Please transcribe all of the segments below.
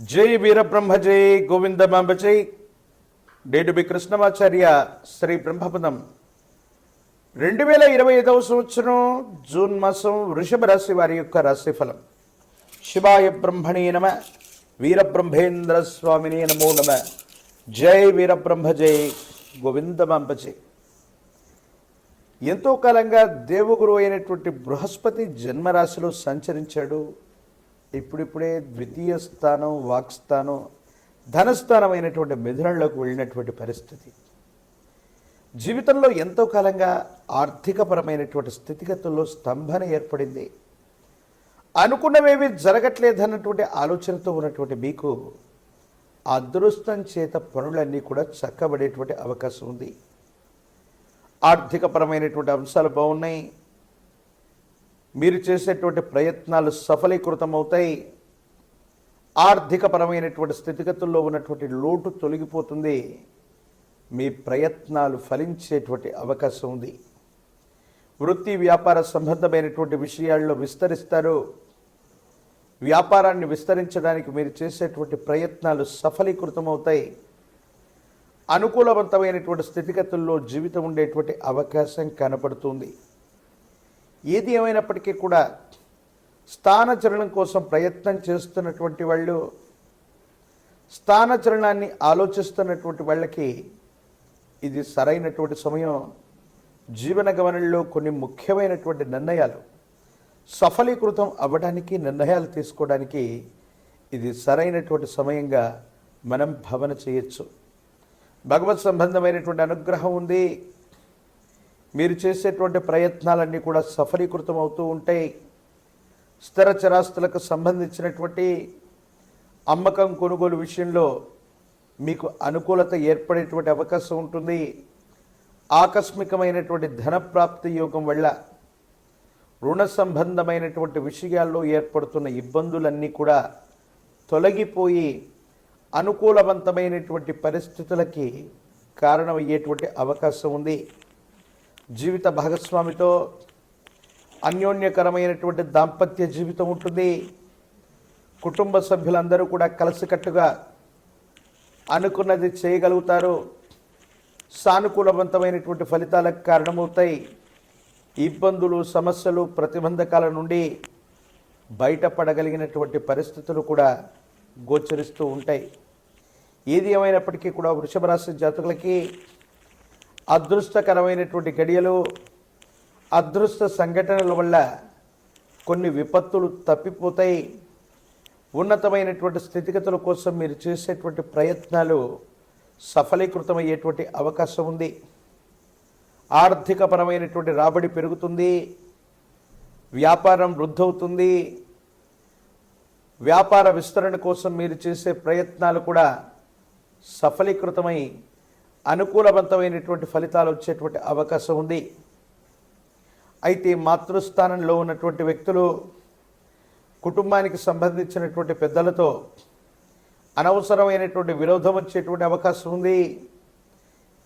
జై వీరబ్రహ్మ జై గోవిందమాంబ జై. డేడుబి కృష్ణమాచార్య శ్రీ బ్రహ్మపదం. రెండు వేల ఇరవై ఐదవ సంవత్సరం జూన్ మాసం వృషభ రాశి వారి యొక్క రాశిఫలం. శివాయ బ్రహ్మణే నమ వీరబ్రహ్మేంద్ర స్వామిని నమో నమ. జై వీరబ్రహ్మ జై గోవిందమాంబ జై. ఎంతో కాలంగా దేవగురు అయినటువంటి బృహస్పతి జన్మరాశిలో సంచరించాడు. ఇప్పుడిప్పుడే ద్వితీయ స్థానం వాక్స్థానం ధనస్థానమైనటువంటి అయినటువంటి మిథునంలోకి వెళ్ళినటువంటి పరిస్థితి. జీవితంలో ఎంతో కాలంగా ఆర్థికపరమైనటువంటి స్థితిగతుల్లో స్తంభన ఏర్పడింది. అనుకున్నవేవి జరగట్లేదన్నటువంటి ఆలోచనతో ఉన్నటువంటి మీకు అదృష్టం చేత పనులన్నీ కూడా చక్కబడేటువంటి అవకాశం ఉంది. ఆర్థికపరమైనటువంటి అంశాలు బాగున్నాయి. మీరు చేసేటువంటి ప్రయత్నాలు సఫలీకృతమవుతాయి. ఆర్థికపరమైనటువంటి స్థితిగతుల్లో ఉన్నటువంటి లోటు తొలగిపోతుంది. మీ ప్రయత్నాలు ఫలించేటువంటి అవకాశం ఉంది. వృత్తి వ్యాపార సంబంధమైనటువంటి విషయాల్లో విస్తరిస్తారు. వ్యాపారాన్ని విస్తరించడానికి మీరు చేసేటువంటి ప్రయత్నాలు సఫలీకృతమవుతాయి. అనుకూలవంతమైనటువంటి స్థితిగతుల్లో జీవితం ఉండేటువంటి అవకాశం కనపడుతుంది. ఏది ఏమైనప్పటికీ కూడా స్థానచరణం కోసం ప్రయత్నం చేస్తున్నటువంటి వాళ్ళు స్థానచరణాన్ని ఆలోచిస్తున్నటువంటి వాళ్ళకి ఇది సరైనటువంటి సమయం. జీవన గమనంలో కొన్ని ముఖ్యమైనటువంటి నిర్ణయాలు సఫలీకృతం అవ్వడానికి నిర్ణయాలు తీసుకోవడానికి ఇది సరైనటువంటి సమయంగా మనం భావన చేయొచ్చు. భగవత్ సంబంధమైనటువంటి అనుగ్రహం ఉంది. మీరు చేసేటువంటి ప్రయత్నాలన్నీ కూడా సఫలీకృతం అవుతూ ఉంటాయి. స్థిర చరాస్తులకు సంబంధించినటువంటి అమ్మకం కొనుగోలు విషయంలో మీకు అనుకూలత ఏర్పడేటువంటి అవకాశం ఉంటుంది. ఆకస్మికమైనటువంటి ధనప్రాప్తి యోగం వల్ల రుణ సంబంధమైనటువంటి విషయాల్లో ఏర్పడుతున్న ఇబ్బందులన్నీ కూడా తొలగిపోయి అనుకూలవంతమైనటువంటి పరిస్థితులకి కారణమయ్యేటువంటి అవకాశం ఉంది. జీవిత భాగస్వామితో అన్యోన్యకరమైనటువంటి దాంపత్య జీవితం ఉంటుంది. కుటుంబ సభ్యులందరూ కూడా కలిసికట్టుగా అనుకున్నది చేయగలుగుతారు. సానుకూలవంతమైనటువంటి ఫలితాలకు కారణమవుతాయి. ఇబ్బందులు సమస్యలు ప్రతిబంధకాల నుండి బయటపడగలిగినటువంటి పరిస్థితులు కూడా గోచరిస్తూ ఉంటాయి. ఏది ఏమైనప్పటికీ కూడా వృషభ రాశి జాతకులకి అదృష్టకరమైనటువంటి గడియలు అదృష్ట సంఘటనల వల్ల కొన్ని విపత్తులు తప్పిపోతాయి. ఉన్నతమైనటువంటి స్థితిగతుల కోసం మీరు చేసేటువంటి ప్రయత్నాలు సఫలీకృతమయ్యేటువంటి అవకాశం ఉంది. ఆర్థికపరమైనటువంటి రాబడి పెరుగుతుంది. వ్యాపారం వృద్ధవుతుంది. వ్యాపార విస్తరణ కోసం మీరు చేసే ప్రయత్నాలు కూడా సఫలీకృతమై అనుకూలవంతమైనటువంటి ఫలితాలు వచ్చేటువంటి అవకాశం ఉంది. అయితే మాతృస్థానంలో ఉన్నటువంటి వ్యక్తులు కుటుంబానికి సంబంధించినటువంటి పెద్దలతో అనవసరమైనటువంటి విరోధం వచ్చేటువంటి అవకాశం ఉంది.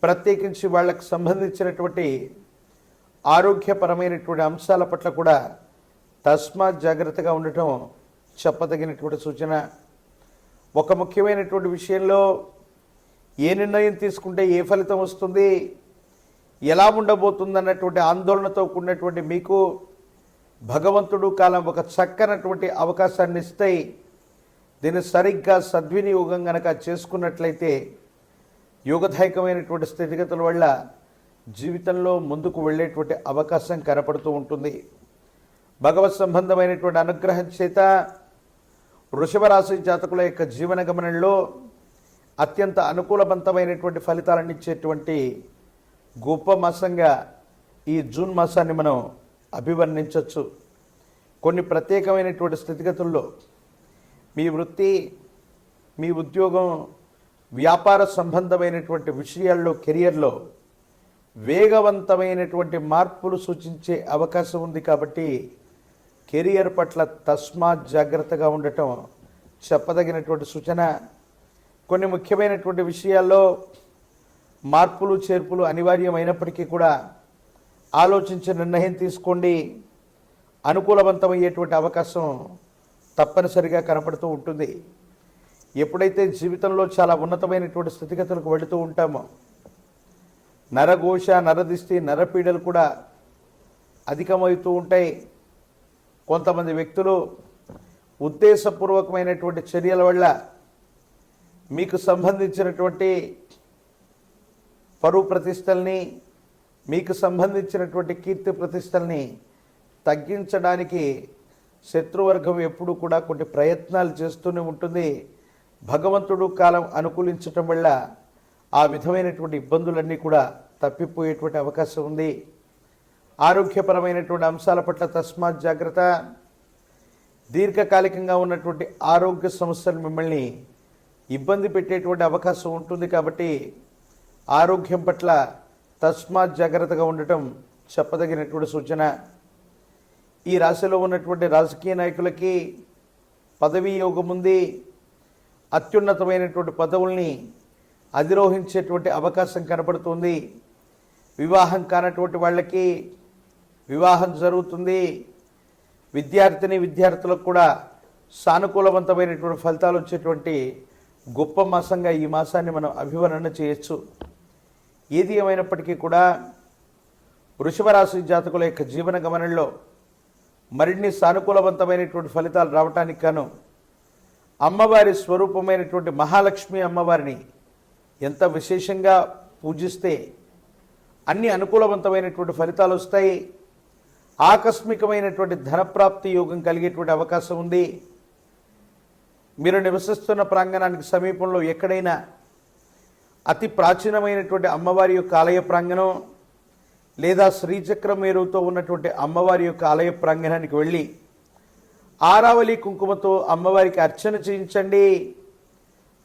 ప్రత్యేకించి వాళ్ళకు సంబంధించినటువంటి ఆరోగ్యపరమైనటువంటి అంశాల పట్ల కూడా తస్మాత్ జాగ్రత్తగా ఉండటం చెప్పదగినటువంటి సూచన. ఒక ముఖ్యమైనటువంటి విషయంలో ఏ నిర్ణయం తీసుకుంటే ఏ ఫలితం వస్తుంది? ఎలా ఉండబోతుందన్నటువంటి ఆందోళనతో కూడినటువంటి మీకు భగవంతుడు కాలం ఒక చక్కనటువంటి అవకాశాన్ని ఇస్తాయి దీన్ని సరిగ్గా సద్వినియోగం కనుక చేసుకున్నట్లయితే యోగదాయకమైనటువంటి స్థితిగతుల వల్ల జీవితంలో ముందుకు వెళ్ళేటువంటి అవకాశం కనపడుతూ ఉంటుంది. భగవత్ సంబంధమైనటువంటి అనుగ్రహం చేత వృషభ రాశి జాతకుల యొక్క జీవన గమనంలో అత్యంత అనుకూలవంతమైనటువంటి ఫలితాలను ఇచ్చేటువంటి గొప్ప మాసంగా ఈ జూన్ మాసాన్ని మనం అభివర్ణించవచ్చు. కొన్ని ప్రత్యేకమైనటువంటి స్థితిగతుల్లో మీ వృత్తి మీ ఉద్యోగం వ్యాపార సంబంధమైనటువంటి విషయాల్లో కెరియర్లో వేగవంతమైనటువంటి మార్పులు సూచించే అవకాశం ఉంది కాబట్టి కెరియర్ పట్ల తస్మాత్ జాగ్రత్తగా ఉండటం చెప్పదగినటువంటి సూచన. కొన్ని ముఖ్యమైనటువంటి విషయాల్లో మార్పులు చేర్పులు అనివార్యమైనప్పటికీ కూడా ఆలోచించి నిర్ణయం తీసుకోండి. అనుకూలవంతమయ్యేటువంటి అవకాశం తప్పనిసరిగా కనపడుతూ ఉంటుంది. ఎప్పుడైతే జీవితంలో చాలా ఉన్నతమైనటువంటి స్థితిగతులకు వెళుతూ ఉంటామో నరఘోష నరదిష్టి నరపీడలు కూడా అధికమవుతూ ఉంటాయి. కొంతమంది వ్యక్తులు ఉద్దేశపూర్వకమైనటువంటి చర్యల వల్ల మీకు సంబంధించినటువంటి పరువు ప్రతిష్టల్ని మీకు సంబంధించినటువంటి కీర్తి ప్రతిష్టల్ని తగ్గించడానికి శత్రువర్గం ఎప్పుడూ కూడా కొన్ని ప్రయత్నాలు చేస్తూనే ఉంటుంది. భగవంతుడు కాలం అనుకూలించటం వల్ల ఆ విధమైనటువంటి ఇబ్బందులన్నీ కూడా తప్పిపోయేటువంటి అవకాశం ఉంది. ఆరోగ్యపరమైనటువంటి అంశాల పట్ల తస్మాత్ జాగ్రత్త. దీర్ఘకాలికంగా ఉన్నటువంటి ఆరోగ్య సమస్యలు మిమ్మల్ని ఇబ్బంది పెట్టేటువంటి అవకాశం ఉంటుంది కాబట్టి ఆరోగ్యం పట్ల తస్మాత్ జాగ్రత్తగా ఉండటం చెప్పదగినటువంటి సూచన. ఈ రాశిలో ఉన్నటువంటి రాజకీయ నాయకులకి పదవీ యోగం ఉంది. అత్యున్నతమైనటువంటి పదవుల్ని అధిరోహించేటువంటి అవకాశం కనపడుతుంది వివాహం కానటువంటి వాళ్ళకి వివాహం జరుగుతుంది. విద్యార్థిని విద్యార్థులకు కూడా సానుకూలవంతమైనటువంటి ఫలితాలు వచ్చేటువంటి గొప్ప మాసంగా ఈ మాసాన్ని మనం అభివర్ణన చేయొచ్చు. ఏది ఏమైనప్పటికీ కూడా వృషభరాశి జాతకుల యొక్క జీవన గమనంలో మరిన్ని సానుకూలవంతమైనటువంటి ఫలితాలు రావటానికి గాను అమ్మవారి స్వరూపమైనటువంటి మహాలక్ష్మి అమ్మవారిని ఎంత విశేషంగా పూజిస్తే అన్ని అనుకూలవంతమైనటువంటి ఫలితాలు వస్తాయి. ఆకస్మికమైనటువంటి ధనప్రాప్తి యోగం కలిగేటువంటి అవకాశం ఉంది. మీరు నివసిస్తున్న ప్రాంగణానికి సమీపంలో ఎక్కడైనా అతి ప్రాచీనమైనటువంటి అమ్మవారి యొక్క ఆలయ ప్రాంగణం లేదా శ్రీచక్ర మేరుతో ఉన్నటువంటి అమ్మవారి యొక్క ఆలయ ప్రాంగణానికి వెళ్ళి ఆరావళి కుంకుమతో అమ్మవారికి అర్చన చేయించండి.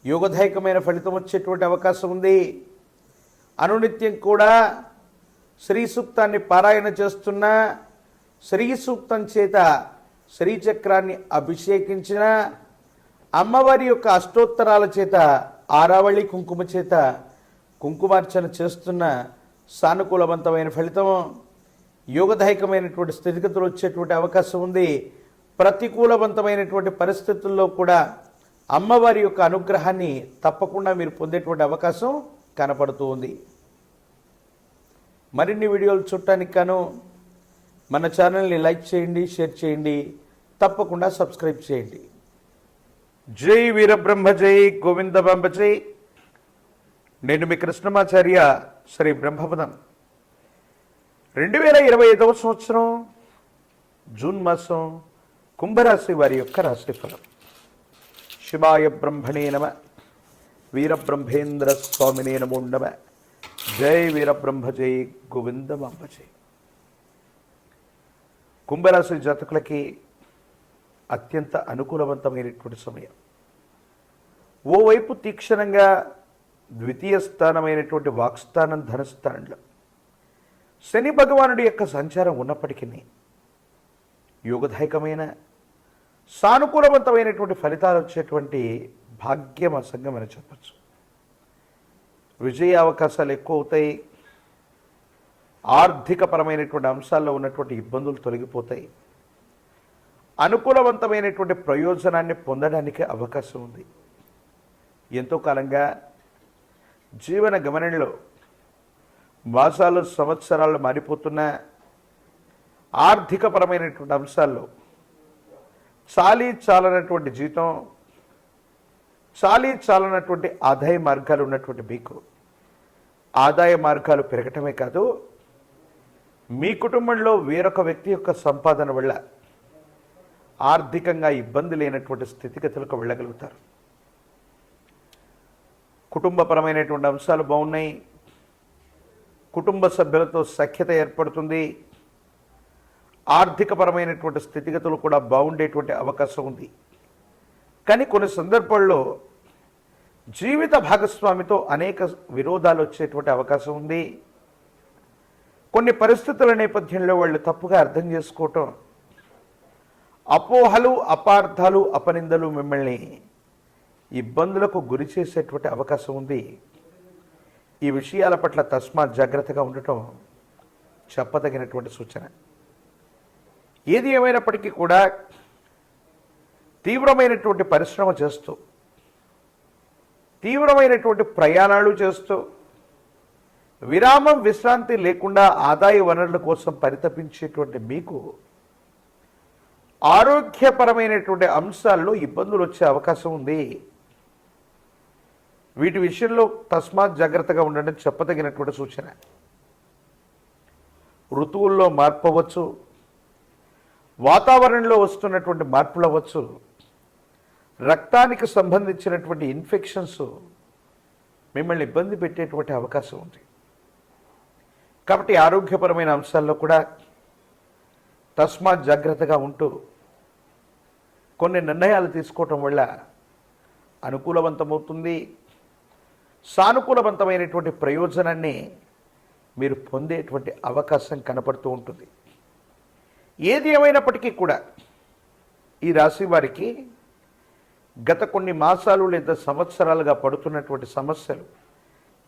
యోగదాయకమైన ఫలితం వచ్చేటువంటి అవకాశం ఉంది. అనునిత్యం కూడా శ్రీ సూక్తాన్ని పారాయణ చేస్తున్న శ్రీ సూక్తం చేత శ్రీచక్రాన్ని అభిషేకించిన అమ్మవారి యొక్క అష్టోత్తరాల చేత ఆరావళి కుంకుమ చేత కుంకుమార్చన చేస్తున్న సానుకూలవంతమైన ఫలితం యోగదాయకమైనటువంటి స్థితిగతులు వచ్చేటువంటి అవకాశం ఉంది. ప్రతికూలవంతమైనటువంటి పరిస్థితుల్లో కూడా అమ్మవారి యొక్క అనుగ్రహాన్ని తప్పకుండా మీరు పొందేటువంటి అవకాశం కనపడుతూ ఉంది. మరిన్ని వీడియోలు చూడటానికి గాను మన ఛానల్ని లైక్ చేయండి షేర్ చేయండి. తప్పకుండా సబ్స్క్రైబ్ చేయండి. జై వీరబ్రహ్మ జై గోవింద జై. నేను మీ కృష్ణమాచార్య శ్రీ బ్రహ్మపదం రెండు వేల ఇరవై ఐదవ సంవత్సరం జూన్ మాసం కుంభరాశి వారి యొక్క రాశిఫలం. శివాయ బ్రహ్మణే నమ వీరబ్రహ్మేంద్ర స్వామినే నమో నమ జై వీరబ్రహ్మ జై గోవిందమాంబ జై. కుంభరాశి జాతకులకి అత్యంత అనుకూలవంతమైనటువంటి సమయం. ఓవైపు తీక్షణంగా ద్వితీయ స్థానమైనటువంటి వాక్స్థానం ధనస్థానంలో శని భగవానుడి యొక్క సంచారం ఉన్నప్పటికీ యోగదాయకమైన సానుకూలవంతమైనటువంటి ఫలితాలు వచ్చేటువంటి భాగ్యం అసంగం అని చెప్పచ్చు విజయ అవకాశాలు ఎక్కువ అవుతాయి ఆర్థికపరమైనటువంటి అంశాల్లో ఉన్నటువంటి ఇబ్బందులు తొలగిపోతాయి. అనుకూలవంతమైనటువంటి ప్రయోజనాన్ని పొందడానికి అవకాశం ఉంది. ఎంతో కాలంగా జీవన గమనంలో మాసాలు సంవత్సరాలు మారిపోతున్న ఆర్థికపరమైనటువంటి అంశాల్లో చాలీ చాలనటువంటి జీతం చాలీ చాలనటువంటి ఆదాయ మార్గాలు ఉన్నటువంటి మీకు. ఆదాయ మార్గాలు పెరగటమే కాదు మీ కుటుంబంలో వేరొక వ్యక్తి యొక్క సంపాదన వల్ల ఆర్థికంగా ఇబ్బంది లేనటువంటి స్థితిగతులకు వెళ్ళగలుగుతారు. కుటుంబపరమైనటువంటి అంశాలు బాగున్నాయి. కుటుంబ సభ్యులతో సఖ్యత ఏర్పడుతుంది. ఆర్థికపరమైనటువంటి స్థితిగతులు కూడా బాగుండేటువంటి అవకాశం ఉంది. కానీ కొన్ని సందర్భాల్లో జీవిత భాగస్వామితో అనేక విరోధాలు వచ్చేటువంటి అవకాశం ఉంది. కొన్ని పరిస్థితుల నేపథ్యంలో వాళ్ళు తప్పుగా అర్థం చేసుకోవటం అపోహలు అపార్థాలు అపనిందలు మిమ్మల్ని ఇబ్బందులకు గురి చేసేటువంటి అవకాశం ఉంది. ఈ విషయాల పట్ల తస్మాత్ జాగ్రత్తగా ఉండటం చెప్పదగినటువంటి సూచన. ఏది ఏమైనప్పటికీ కూడా తీవ్రమైనటువంటి పరిశ్రమ చేస్తూ తీవ్రమైనటువంటి ప్రయాణాలు చేస్తూ విరామం విశ్రాంతి లేకుండా ఆదాయ వనరుల కోసం పరితపించేటువంటి మీకు ఆరోగ్యపరమైనటువంటి అంశాల్లో ఇబ్బందులు వచ్చే అవకాశం ఉంది. వీటి విషయంలో తస్మాత్ జాగ్రత్తగా ఉండడం చెప్పదగినటువంటి సూచన. ఋతువుల్లో మార్పు అవ్వచ్చు. వాతావరణంలో వస్తున్నటువంటి మార్పులు అవ్వచ్చు. రక్తానికి సంబంధించినటువంటి ఇన్ఫెక్షన్స్ మిమ్మల్ని ఇబ్బంది పెట్టేటువంటి అవకాశం ఉంది. కాబట్టి ఆరోగ్యపరమైన అంశాల్లో కూడా తస్మాత్ జాగ్రత్తగా ఉంటూ కొన్ని నిర్ణయాలు తీసుకోవటం వల్ల అనుకూలవంతమవుతుంది. సానుకూలవంతమైనటువంటి ప్రయోజనాన్ని మీరు పొందేటువంటి అవకాశం కనపడుతూ ఉంటుంది. ఏది ఏమైనప్పటికీ కూడా ఈ రాశి వారికి గత కొన్ని మాసాలు లేదా సంవత్సరాలుగా పడుతున్నటువంటి సమస్యలు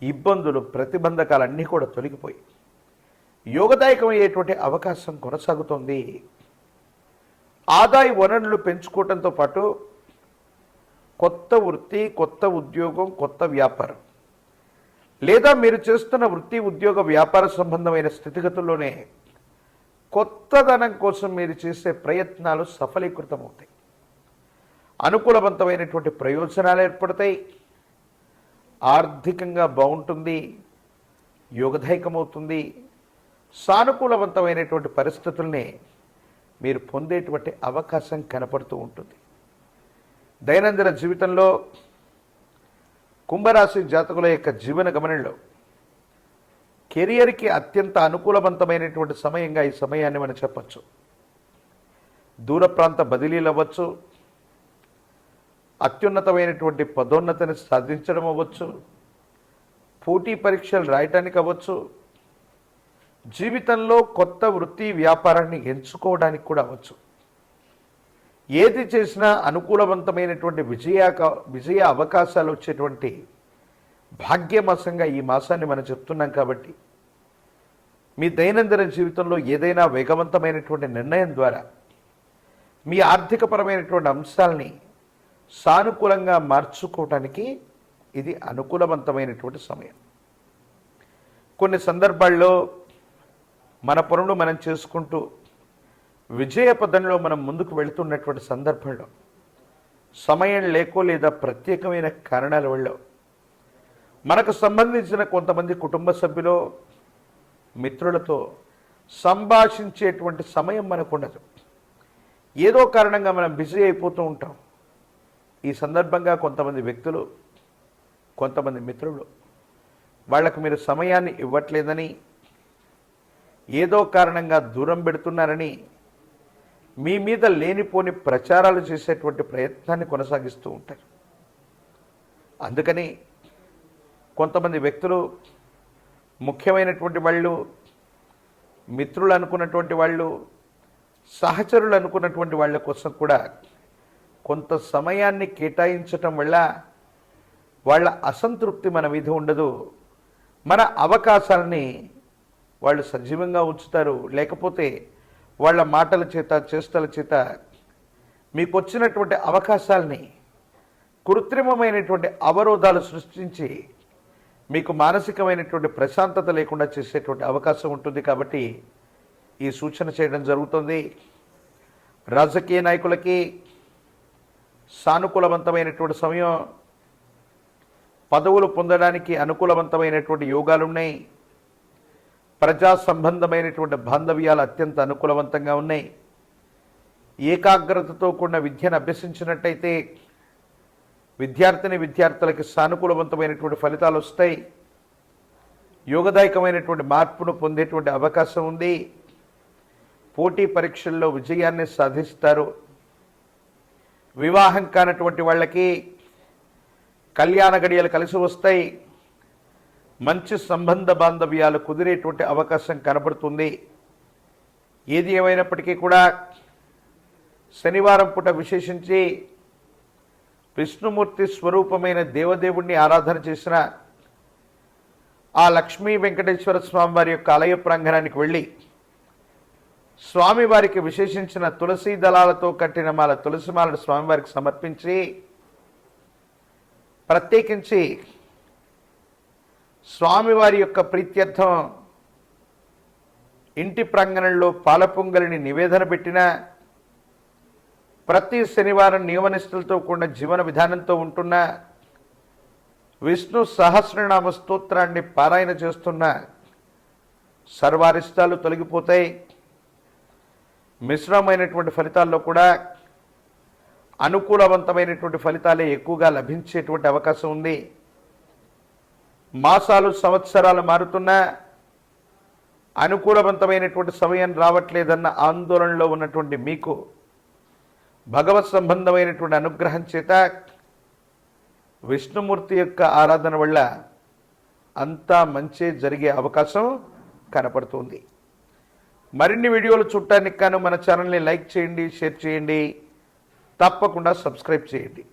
ఇబ్బందులు ప్రతిబంధకాలన్నీ కూడా తొలగిపోయి యోగదాయకమయ్యేటువంటి అవకాశం కొనసాగుతోంది. ఆదాయ వనరులు పెంచుకోవడంతో పాటు కొత్త వృత్తి కొత్త ఉద్యోగం కొత్త వ్యాపారం. లేదా మీరు చేస్తున్న వృత్తి ఉద్యోగ వ్యాపార సంబంధమైన స్థితిగతుల్లోనే కొత్తదనం కోసం మీరు చేసే ప్రయత్నాలు సఫలీకృతమవుతాయి. అనుకూలవంతమైనటువంటి ప్రయోజనాలు ఏర్పడతాయి. ఆర్థికంగా బాగుంటుంది యోగదాయకమవుతుంది. సానుకూలవంతమైనటువంటి పరిస్థితుల్ని మీరు పొందేటువంటి అవకాశం కనపడుతూ ఉంటుంది. దైనందిన జీవితంలో కుంభరాశి జాతకుల యొక్క జీవన గమనంలో కెరియర్కి అత్యంత అనుకూలవంతమైనటువంటి సమయంగా ఈ సమయాన్ని మనం చెప్పచ్చు. దూర ప్రాంత బదిలీలు అవ్వచ్చు. అత్యున్నతమైనటువంటి పదోన్నతిని సాధించడం అవ్వచ్చు. పోటీ పరీక్షలు రాయటానికి అవ్వచ్చు. జీవితంలో కొత్త వృత్తి వ్యాపారాన్ని ఎంచుకోవడానికి కూడా అవ్వచ్చు. ఏది చేసినా అనుకూలవంతమైనటువంటి విజయ విజయ అవకాశాలు వచ్చేటువంటి భాగ్యమాసంగా ఈ మాసాన్ని మనం చెప్తున్నాం కాబట్టి మీ దైనందిన జీవితంలో ఏదైనా వేగవంతమైనటువంటి నిర్ణయం ద్వారా మీ ఆర్థికపరమైనటువంటి అంశాలని సానుకూలంగా మార్చుకోవటానికి ఇది అనుకూలవంతమైనటువంటి సమయం. కొన్ని సందర్భాల్లో మన పనులు మనం చేసుకుంటూ విజయ పదంలో మనం ముందుకు వెళుతున్నటువంటి సందర్భంలో సమయం లేకో లేదా ప్రత్యేకమైన కారణాల వల్ల మనకు సంబంధించిన కొంతమంది కుటుంబ సభ్యులు మిత్రులతో సంభాషించేటువంటి సమయం మనకు ఉండదు ఏదో కారణంగా మనం బిజీ అయిపోతూ ఉంటాం. ఈ సందర్భంగా కొంతమంది వ్యక్తులు కొంతమంది మిత్రులు వాళ్ళకు మీరు సమయాన్ని ఇవ్వట్లేదని ఏదో కారణంగా దూరం పెడుతున్నారని మీ మీద లేనిపోని ప్రచారాలు చేసేటువంటి ప్రయత్నాన్ని కొనసాగిస్తూ ఉంటారు. అందుకని కొంతమంది వ్యక్తులు ముఖ్యమైనటువంటి వాళ్ళు మిత్రులు అనుకున్నటువంటి వాళ్ళు సహచరులు అనుకున్నటువంటి వాళ్ళ కోసం కూడా కొంత సమయాన్ని కేటాయించటం వల్ల వాళ్ళ అసంతృప్తి మన మీద ఉండదు. మన అవకాశాలని వాళ్ళు సజీవంగా ఉంచుతారు లేకపోతే వాళ్ళ మాటల చేత చేష్టల చేత మీకు వచ్చినటువంటి అవకాశాలని కృత్రిమమైనటువంటి అవరోధాలు సృష్టించి మీకు మానసికమైనటువంటి ప్రశాంతత లేకుండా చేసేటువంటి అవకాశం ఉంటుంది కాబట్టి ఈ సూచన చేయడం జరుగుతుంది. రాజకీయ నాయకులకి సానుకూలవంతమైనటువంటి సమయం పదవులు పొందడానికి అనుకూలవంతమైనటువంటి యోగాలున్నాయి. ప్రజా సంబంధమైనటువంటి బాంధవ్యాలు అత్యంత అనుకూలవంతంగా ఉన్నాయి. ఏకాగ్రతతో కూడిన విద్యను అభ్యసించినట్టయితే విద్యార్థిని విద్యార్థులకి సానుకూలవంతమైనటువంటి ఫలితాలు వస్తాయి. యోగదాయకమైనటువంటి మార్పును పొందేటువంటి అవకాశం ఉంది. పోటీ పరీక్షల్లో విజయాన్ని సాధిస్తారు. వివాహం కానటువంటి వాళ్ళకి కళ్యాణ గడియలు కలిసి వస్తాయి. మంచి సంబంధ బాంధవ్యాలు కుదిరేటువంటి అవకాశం కనబడుతుంది. ఏది ఏమైనప్పటికీ కూడా శనివారం పూట విశేషించి విష్ణుమూర్తి స్వరూపమైన దేవదేవుణ్ణి ఆరాధన చేసిన ఆ లక్ష్మీ వెంకటేశ్వర స్వామి వారి యొక్క ఆలయ ప్రాంగణానికి వెళ్ళి స్వామివారికి విశేషించిన తులసి దళాలతో కట్టిన మాల తులసి మాలను స్వామివారికి సమర్పించి ప్రత్యేకించి స్వామివారి యొక్క ప్రీత్యర్థం ఇంటి ప్రాంగణంలో పాలపొంగలిని నివేదన పెట్టిన ప్రతి శనివారం నియమనిష్టలతో కూడిన జీవన విధానంతో ఉంటున్న విష్ణు సహస్రనామ స్తోత్రాన్ని పారాయణ చేస్తున్న సర్వారిష్టాలు తొలగిపోతాయి. మిశ్రమైనటువంటి ఫలితాల్లో కూడా అనుకూలవంతమైనటువంటి ఫలితాలే ఎక్కువగా లభించేటువంటి అవకాశం ఉంది. మాసాలు సంవత్సరాలు మారుతున్నా అనుకూలవంతమైనటువంటి సమయం రావట్లేదన్న ఆందోళనలో ఉన్నటువంటి మీకు భగవత్ సంబంధమైనటువంటి అనుగ్రహం చేత విష్ణుమూర్తి యొక్క ఆరాధన వల్ల అంతా మంచి జరిగే అవకాశం కనపడుతుంది. మరిన్ని వీడియోలు చూడటానికి కాను మన ఛానల్ని లైక్ చేయండి షేర్ చేయండి. తప్పకుండా సబ్స్క్రైబ్ చేయండి.